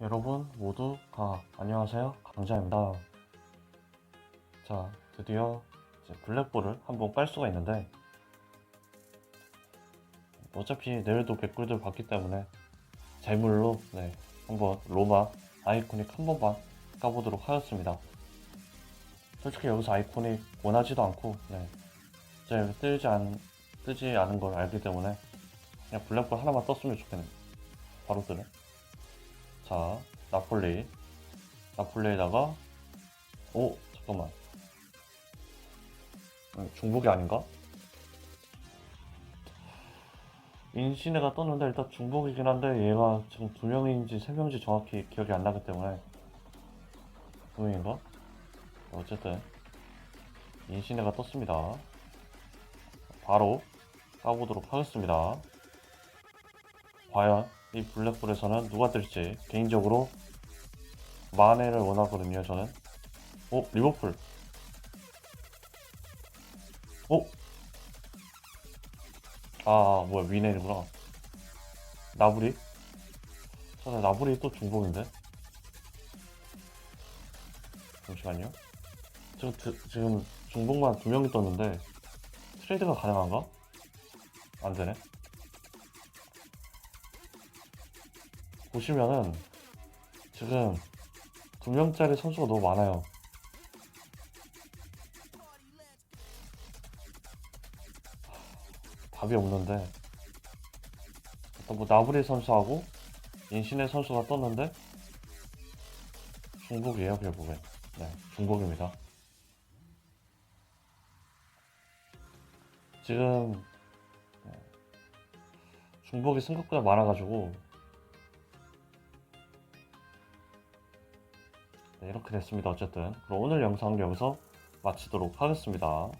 여러분 모두 가. 안녕하세요. 강자입니다. 자 드디어 블랙볼을 한번 깔 수가 있는데 어차피 내일도 개꿀들 받기 때문에 재물로 네 한번 로마 아이코닉 한 번만 까보도록 하였습니다 솔직히 여기서 아이코닉 원하지도 않고 네 이제 뜨지 않 뜨지 않은 걸 알기 때문에 그냥 블랙볼 하나만 떴으면 좋겠네 바로 뜨네 자, 나폴리. 나폴리에다가, 오, 잠깐만. 음, 중복이 아닌가? 인신애가 떴는데 일단 중복이긴 한데 얘가 지금 두 명인지 세 명인지 정확히 기억이 안 나기 때문에 두 명인가? 어쨌든 인신애가 떴습니다. 바로 까보도록 하겠습니다. 과연 이 블랙홀에서는 누가 뜰지 개인적으로 만회를 원하거든요 저는 오 리버풀 오? 아 뭐야 위네이구나 나브리 저는 나브리 또 중복인데 잠시만요 지금, 드- 지금 중복만 두 명이 떴는데 트레이드가 가능한가? 안 되네 보시면은 지금 두 명짜리 선수가 너무 많아요. 답이 없는데 일단 뭐 나브리 선수하고 인신의 선수가 떴는데 중복이에요 결국엔 네 중복입니다 지금 네, 중복이 생각보다 많아가지고 네, 이렇게 됐습니다. 어쨌든 그럼 오늘 영상은 여기서 마치도록 하겠습니다.